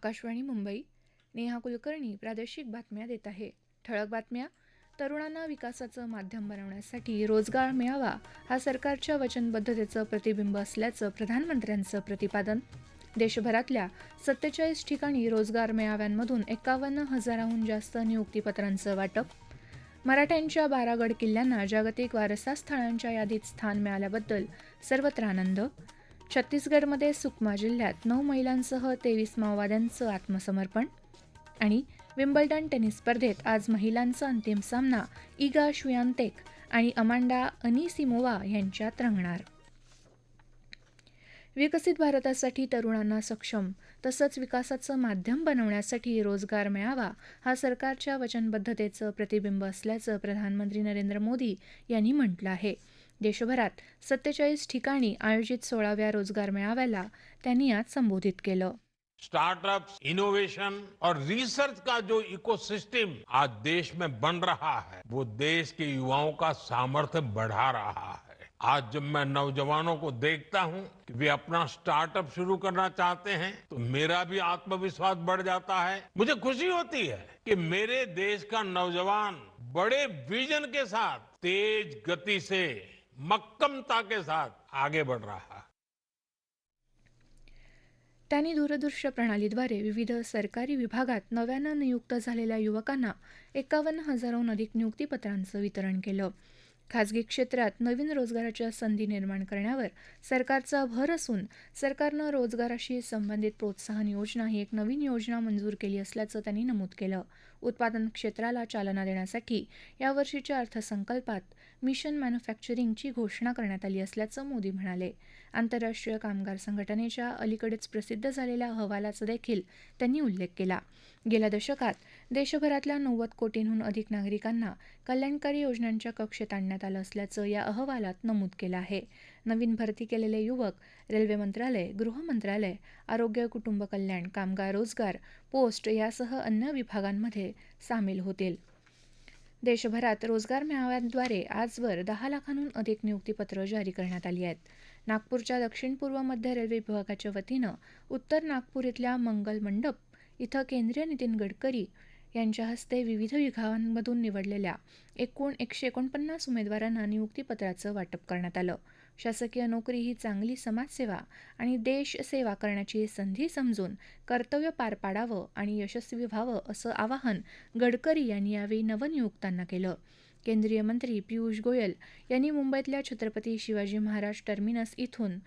आकाशवाणी मुंबई. नेहा कुलकर्णी प्रादेशिक बातम्या देत आहे. ठळक बातम्या. तरुणांना विकासाचं माध्यम बनवण्यासाठी रोजगार मिळावा हा सरकारच्या वचनबद्धतेचं प्रतिबिंब असल्याचं प्रधानमंत्र्यांचं प्रतिपादन. देशभरातल्या सत्तेचाळीस ठिकाणी रोजगार मेळाव्यांमधून एकावन्न हजाराहून जास्त नियुक्तीपत्रांचं वाटप. मराठ्यांच्या बारागड किल्ल्यांना जागतिक वारसा स्थळांच्या यादीत स्थान मिळाल्याबद्दल सर्वत्र आनंद. छत्तीसगडमध्ये सुकमा जिल्ह्यात नऊ महिलांसह तेवीस माओवाद्यांचं आत्मसमर्पण आणि विम्बल्डन टेनिस स्पर्धेत आज महिलांचा अंतिम सामना इगा श्वियान्तेक आणि अमांडा अनिसिमोवा यांच्यात रंगणार. विकसित भारतासाठी तरुणांना सक्षम तसंच विकासाचं माध्यम बनवण्यासाठी रोजगार मिळावा हा सरकारच्या वचनबद्धतेचं प्रतिबिंब असल्याचं प्रधानमंत्री नरेंद्र मोदी यांनी म्हटलं आहे. देशभरात सत्तेचाळीस ठिकाणी आयोजित सोळाव्या रोज़गार मेळाव्याला त्यांनी आज संबोधित केलं. स्टार्टअप्स इनोवेशन और रिसर्च का जो इकोसिस्टम आज देश में बन रहा है, वो देश के युवाओं का सामर्थ्य बढ़ा रहा है। आज जब मैं नौजवानों को देखता हूँ कि वे अपना स्टार्टअप शुरू करना चाहते हैं तो मेरा भी आत्मविश्वास बढ़ जाता है। मुझे खुशी होती है कि मेरे देश का नौजवान बड़े विजन के साथ तेज गति से मक्कमता के साथ आगे बढ़ रहा है। त्यांनी दूरदृश्य प्रणालीद्वारे विविध सरकारी विभागात नव्यानं नियुक्त झालेल्या युवकांना एकावन्न हजाराहून अधिक नियुक्तीपत्रांचं वितरण केलं. खाजगी क्षेत्रात नवीन रोजगाराच्या संधी निर्माण करण्यावर सरकारचा भर असून सरकारनं रोजगाराशी संबंधित प्रोत्साहन योजना ही एक नवीन योजना मंजूर केली असल्याचं त्यांनी नमूद केलं. उत्पादन क्षेत्राला चालना देण्यासाठी यावर्षीच्या अर्थसंकल्पात मिशन मॅन्युफॅक्चरिंगची घोषणा करण्यात आली असल्याचं मोदी म्हणाले. आंतरराष्ट्रीय कामगार संघटनेच्या अलीकडेच प्रसिद्ध झालेल्या अहवालाचा देखील त्यांनी उल्लेख केला. गेल्या दशकात देशभरातल्या नव्वद कोटींहून अधिक नागरिकांना कल्याणकारी योजनांच्या कक्षेत आणण्यात आलं असल्याचं या अहवालात नमूद केलं आहे. नवीन भरती केलेले युवक रेल्वे मंत्रालय गृह मंत्रालय आरोग्य कुटुंब कल्याण कामगार रोजगार पोस्ट यासह अन्य विभागांमध्ये सामील होतील. देशभरात रोजगार मेळाव्यांद्वारे आजवर दहा लाखांहून अधिक नियुक्तीपत्र जारी करण्यात आली आहेत. नागपूरच्या दक्षिण पूर्व मध्य रेल्वे विभागाच्या वतीनं उत्तर नागपूर इथल्या मंगल मंडप इथं केंद्रीय नितीन गडकरी यांच्या हस्ते विविध विभागांमधून निवडलेल्या एकूण एकशे एकोणपन्नास उमेदवारांना नियुक्तीपत्राचं वाटप करण्यात आलं. शासकीय नोकरी ही चांगली समाजसेवा आणि देश सेवा करण्याची संधी समजून कर्तव्य पार पाडावं आणि यशस्वी व्हावं असं आवाहन गडकरी यांनी यावेळी नवनियुक्तांना केलं. केंद्रीय मंत्री पियुष गोयल यांनी मुंबईतल्या छत्रपती शिवाजी महाराज टर्मिनस इथून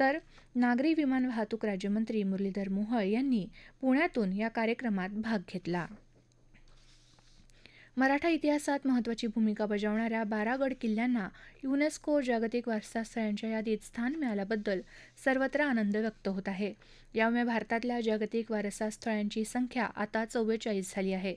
तर नागरी विमान वाहतूक राज्यमंत्री मुरलीधर मोहोळ यांनी पुण्यातून या कार्यक्रमात भाग घेतला. मराठा इतिहासात महत्त्वाची भूमिका बजावणाऱ्या बारागड किल्ल्यांना युनेस्को जागतिक वारसास्थळांच्या यादीत स्थान मिळाल्याबद्दल सर्वत्र आनंद व्यक्त होत आहे. यामुळे भारतातल्या जागतिक वारसास्थळांची संख्या आता चव्वेचाळीस झाली आहे.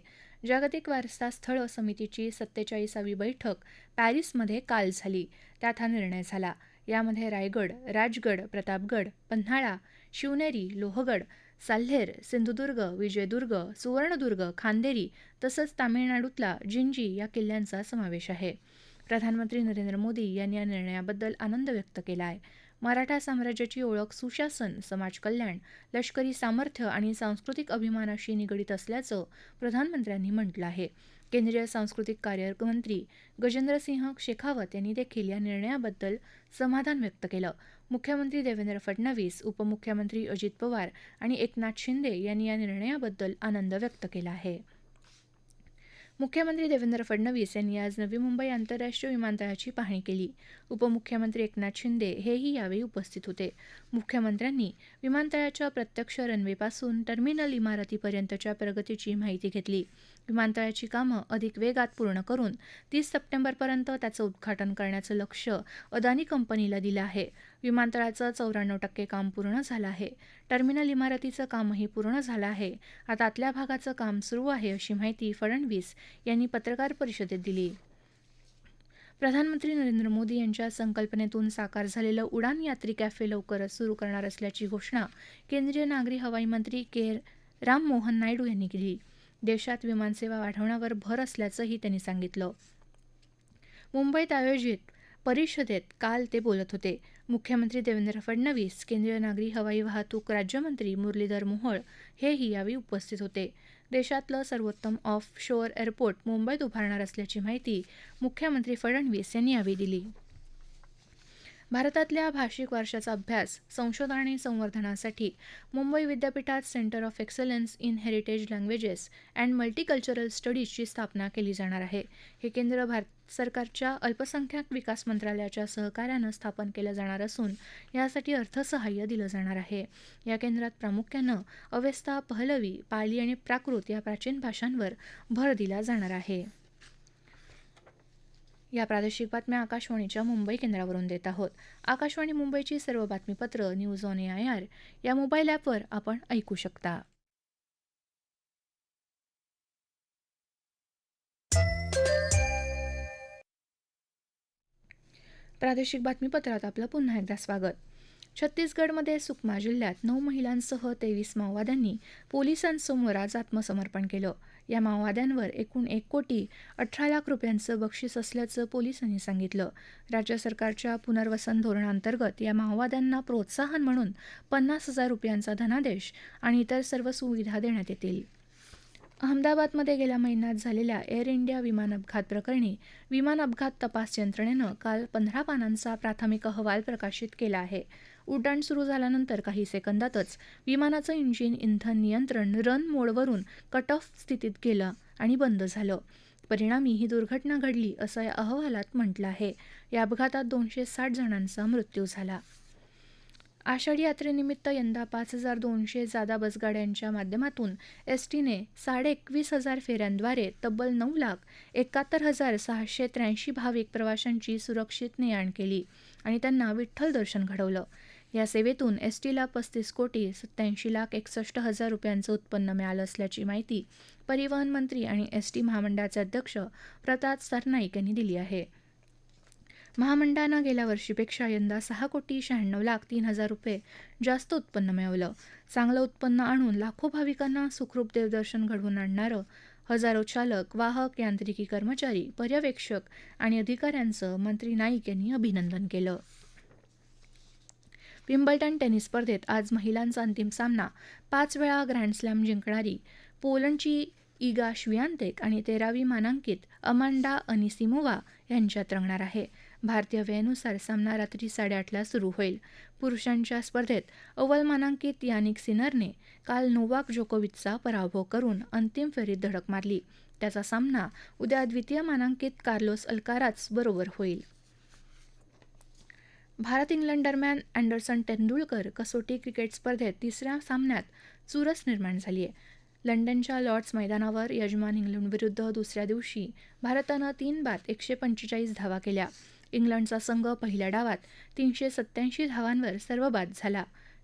जागतिक वारसा स्थळ समितीची सत्तेचाळीसावी बैठक पॅरिसमध्ये काल झाली. त्यात हा निर्णय झाला. यामध्ये रायगड राजगड प्रतापगड पन्हाळा शिवनेरी लोहगड साल्हेर सिंधुदुर्ग विजयदुर्ग सुवर्णदुर्ग खांदेरी तसंच तामिळनाडूतला जिंजी या किल्ल्यांचा समावेश आहे. प्रधानमंत्री नरेंद्र मोदी यांनी या निर्णयाबद्दल आनंद व्यक्त केला आहे मराठा साम्राज्याची ओळख सुशासन समाजकल्याण लष्करी सामर्थ्य आणि सांस्कृतिक अभिमानाशी निगडीत असल्याचं प्रधानमंत्र्यांनी म्हटलं आहे. केंद्रीय सांस्कृतिक कार्य मंत्री गजेंद्रसिंह शेखावत यांनी देखील या निर्णयाबद्दल समाधान व्यक्त केलं. मुख्यमंत्री देवेंद्र फडणवीस उपमुख्यमंत्री अजित पवार आणि एकनाथ शिंदे यांनी या निर्णयाबद्दल आनंद व्यक्त केला आहे. मुख्यमंत्री देवेंद्र फडणवीस यांनी आज नवी मुंबई आंतरराष्ट्रीय विमानतळाची पाहणी केली. उपमुख्यमंत्री एकनाथ शिंदे हेही यावेळी उपस्थित होते. मुख्यमंत्र्यांनी विमानतळाच्या प्रत्यक्ष रनवेपासून टर्मिनल इमारतीपर्यंतच्या प्रगतीची माहिती घेतली. विमानतळाची कामं अधिक वेगात पूर्ण करून तीस सप्टेंबरपर्यंत त्याचं उद्घाटन करण्याचं लक्ष अदानी कंपनीला दिलं आहे. विमानतळाचं चौऱ्याण्णव टक्के काम पूर्ण झालं आहे. टर्मिनल इमारतीचं कामही पूर्ण झालं आहे. आता आतल्या भागाचं काम सुरू आहे अशी माहिती फडणवीस यांनी पत्रकार परिषदेत दिली. प्रधानमंत्री नरेंद्र मोदी यांच्या संकल्पनेतून साकार झालेलं उडान यात्री कॅफे लवकरच सुरू करणार असल्याची घोषणा केंद्रीय नागरी हवाई मंत्री के. राममोहन नायडू यांनी केली. देशात विमानसेवा वाढवण्यावर भर असल्याचंही त्यांनी सांगितलं. मुंबईत आयोजित परिषदेत काल ते बोलत होते. मुख्यमंत्री देवेंद्र फडणवीस केंद्रीय नागरी हवाई वाहतूक राज्यमंत्री मुरलीधर मोहोळ हेही यावेळी उपस्थित होते. देशातलं सर्वोत्तम ऑफ शोअर एअरपोर्ट मुंबईत उभारणार असल्याची माहिती मुख्यमंत्री फडणवीस यांनी यावेळी दिली. भारतातल्या भाषिक वारशाचा अभ्यास संशोधन आणि संवर्धनासाठी मुंबई विद्यापीठात centre of excellence in heritage languages and multicultural स्टडीजची स्थापना केली जाणार आहे. हे केंद्र भारत सरकारच्या अल्पसंख्याक विकास मंत्रालयाच्या सहकार्यानं स्थापन केलं जाणार असून यासाठी अर्थसहाय्य दिलं जाणार आहे. या केंद्रात प्रामुख्यानं अवेस्ता पहलवी पाली आणि प्राकृत या प्राचीन भाषांवर भर दिला जाणार आहे. या प्रादेशिक बातम्या आकाशवाणीच्या मुंबई केंद्रावरून देत आहोत. आकाशवाणी मुंबईची सर्व बातमीपत्र news on A I R. या मोबाईल ॲपवर आपण ऐकू शकता. प्रादेशिक बातमीपत्रात आपलं पुन्हा एकदा स्वागत. छत्तीसगडमध्ये सुकमा जिल्ह्यात नऊ महिलांसह तेवीस माओवाद्यांनी पोलिसांसमोर आज आत्मसमर्पण केलं. या माओवाद्यांवर एकूण एक कोटी अठरा लाख रुपयांचं बक्षीस असल्याचं पोलिसांनी सांगितलं. राज्य सरकारच्या पुनर्वसन धोरणांतर्गत या माओवाद्यांना प्रोत्साहन म्हणून पन्नास हजार रुपयांचा धनादेश आणि इतर सर्व सुविधा देण्यात येतील. अहमदाबादमध्ये गेल्या महिन्यात झालेल्या एअर इंडिया विमान अपघात प्रकरणी विमान अपघात तपास यंत्रणेनं काल पंधरा पानांचा प्राथमिक अहवाल प्रकाशित केला आहे. उड्डाण सुरू झाल्यानंतर काही सेकंदातच विमानाचं इंजिन इंधन नियंत्रण रन मोडवरून कट ऑफ स्थितीत गेलं आणि बंद झालं. परिणामी ही दुर्घटना घडली असं या अहवालात म्हटलं आहे. या अपघातात दोनशे साठ जणांचा मृत्यू झाला. आषाढी यात्रेनिमित्त यंदा पाच हजार दोनशे जादा बसगाड्यांच्या माध्यमातून एस टीने साडे एकवीस हजार फेऱ्यांद्वारे तब्बल नऊ लाख एकाहत्तर हजार सहाशे त्र्याऐंशी भाविक प्रवाशांची सुरक्षित ने आण केली. आणि त्यांना विठ्ठल दर्शन घडवलं. या सेवेतून एस टीला पस्तीस कोटी सत्याऐंशी लाख एकसष्ट हजार रुपयांचं उत्पन्न मिळालं असल्याची माहिती परिवहन मंत्री आणि एस टी महामंडळाचे अध्यक्ष प्रताप सरनाईक यांनी दिली आहे. महामंडळानं गेल्या वर्षीपेक्षा यंदा सहा कोटी शहाण्णव लाख तीन हजार रुपये जास्त उत्पन्न मिळवलं. चांगलं उत्पन्न आणून लाखो भाविकांना सुखरूप देवदर्शन घडवून आणणारं हजारो चालक वाहक यांत्रिकी कर्मचारी पर्यवेक्षक आणि अधिकाऱ्यांचं मंत्री नाईक यांनी अभिनंदन केलं. विम्बल्टन टेनिस स्पर्धेत आज महिलांचा अंतिम सामना. पाच वेळा ग्रँडस्लॅम जिंकणारी पोलंडची इगा श्वियांतेक आणि तेरावी मानांकित अमांडा अनिसिमोवा यांच्यात रंगणार आहे. भारतीय वेळेनुसार सामना रात्री साडेआठला सुरू होईल. पुरुषांच्या स्पर्धेत अव्वल मानांकित यानिक सिनरने काल नोवाक जोकोविचचा पराभव करून अंतिम फेरीत धडक मारली. त्याचा सामना उद्या द्वितीय मानांकित कार्लोस अल्काराज बरोबर होईल. भारत इंग्लंड दरम्यान अँडरसन तेंडुलकर कसोटी क्रिकेट स्पर्धेत तिसऱ्या सामन्यात चुरस निर्माण झाली आहे लंडनच्या लॉर्ड्स मैदानावर यजमान इंग्लंडविरुद्ध दुसऱ्या दिवशी भारतानं तीन बाद एकशे पंचेचाळीस धावा केल्या. इंग्लंडचा संघ पहिल्या डावात तीनशे सत्त्याऐंशी धावांवर सर्व बाद झाला.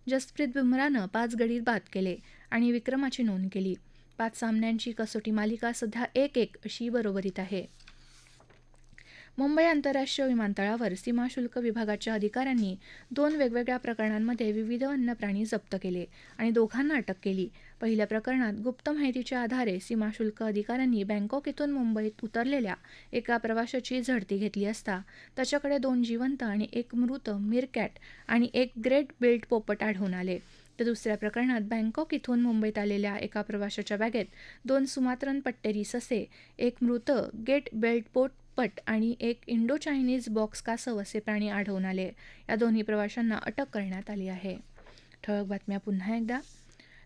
जसप्रीत बुमरानं पाच गडी बाद केले आणि विक्रमाची नोंद केली. पाच सामन्यांची कसोटी मालिका सध्या एक एक अशी बरोबरीत आहे. मुंबई आंतरराष्ट्रीय विमानतळावर सीमाशुल्क विभागाच्या अधिकाऱ्यांनी दोन वेगवेगळ्या प्रकरणांमध्ये विविध वन्य प्राणी जप्त केले आणि दोघांना अटक केली. पहिल्या प्रकरणात गुप्त माहितीच्या आधारे सीमाशुल्क अधिकाऱ्यांनी बँकॉक इथून मुंबईत उतरलेल्या एका प्रवाशाची झडती घेतली असता त्याच्याकडे दोन जिवंत आणि एक मृत मिरकॅट आणि एक ग्रेट बिल्ट पोपट आढळून आले. तर दुसऱ्या प्रकरणात बँकॉक इथून मुंबईत आलेल्या एका प्रवाशाच्या बॅगेत दोन सुमात्रन पट्टेरी ससे एक मृत गेट बेल्ट पोट पट आणि एक इंडो चायनीज बॉक्स कासव असे प्राणी आढळून आले या दोन्ही प्रवाशांना अटक करण्यात आली आहे. ठळक बातम्या पुन्हा एकदा.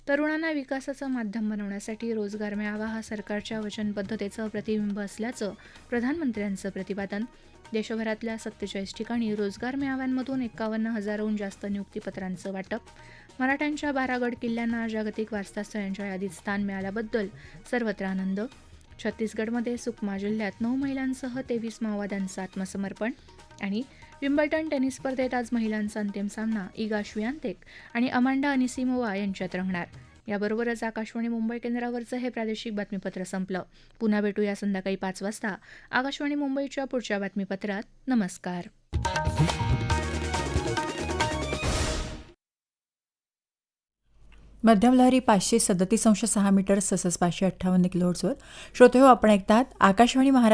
तरुणांना विकासाचं माध्यम बनवण्यासाठी रोजगार मिळावा हा सरकारच्या वचनबद्धतेचं प्रतिबिंब असल्याचं प्रधानमंत्र्यांचं प्रतिपादन. देशभरातल्या सत्तेचाळीस ठिकाणी रोजगार मेळाव्यांमधून एकावन्न हजारहून जास्त नियुक्तीपत्रांचं वाटप. मराठ्यांच्या बारागड किल्ल्यांना जागतिक वारसास्थळांच्या यादीत स्थान मिळाल्याबद्दल सर्वत्र आनंद. छत्तीसगडमध्ये सुकमा जिल्ह्यात नऊ महिलांसह तेवीस माओवाद्यांचं आत्मसमर्पण आणि विम्बल्टन टेनिस स्पर्धेत आज महिलांचा अंतिम सामना इगा श्वियांतेक आणि अमांडा अनिसिमोवा यांच्यात रंगणार. याबरोबरच आकाशवाणी मुंबई केंद्रावरचं हे प्रादेशिक बातमीपत्र संपलं. पुन्हा भेटूया संध्याकाळी पाच वाजता. आकाशवाणी मुंबईच्या पुढच्या बातमीपत्रात. नमस्कार. मध्यमलहरी पाचशे सदतीस अंश सहा मीटर ससस पाचशे अठ्ठावन्न किलोहर्ट्झवर. श्रोते हो आपण ऐकतात आकाशवाणी महाराष्ट्र